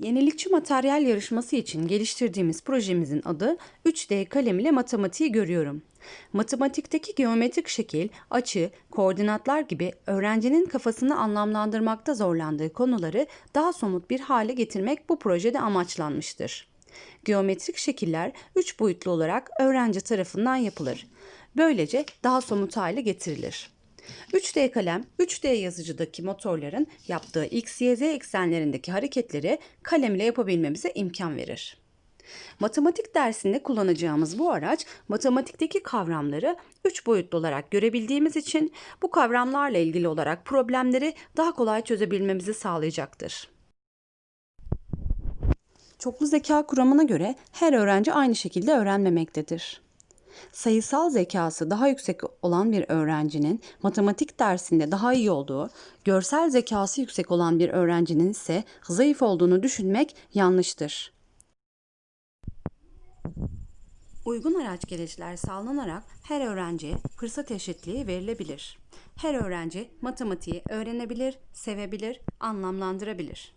Yenilikçi materyal yarışması için geliştirdiğimiz projemizin adı 3D kalem ile matematiği görüyorum. Matematikteki geometrik şekil, açı, koordinatlar gibi öğrencinin kafasını anlamlandırmakta zorlandığı konuları daha somut bir hale getirmek bu projede amaçlanmıştır. Geometrik şekiller 3 boyutlu olarak öğrenci tarafından yapılır. Böylece daha somut hale getirilir. 3D kalem, 3D yazıcıdaki motorların yaptığı x, y, z eksenlerindeki hareketleri kalem ile yapabilmemize imkan verir. Matematik dersinde kullanacağımız bu araç matematikteki kavramları 3 boyutlu olarak görebildiğimiz için bu kavramlarla ilgili olarak problemleri daha kolay çözebilmemizi sağlayacaktır. Çoklu zeka kuramına göre her öğrenci aynı şekilde öğrenmemektedir. Sayısal zekası daha yüksek olan bir öğrencinin matematik dersinde daha iyi olduğu, görsel zekası yüksek olan bir öğrencinin ise zayıf olduğunu düşünmek yanlıştır. Uygun araç gereçler sağlanarak her öğrenciye fırsat eşitliği verilebilir. Her öğrenci matematiği öğrenebilir, sevebilir, anlamlandırabilir.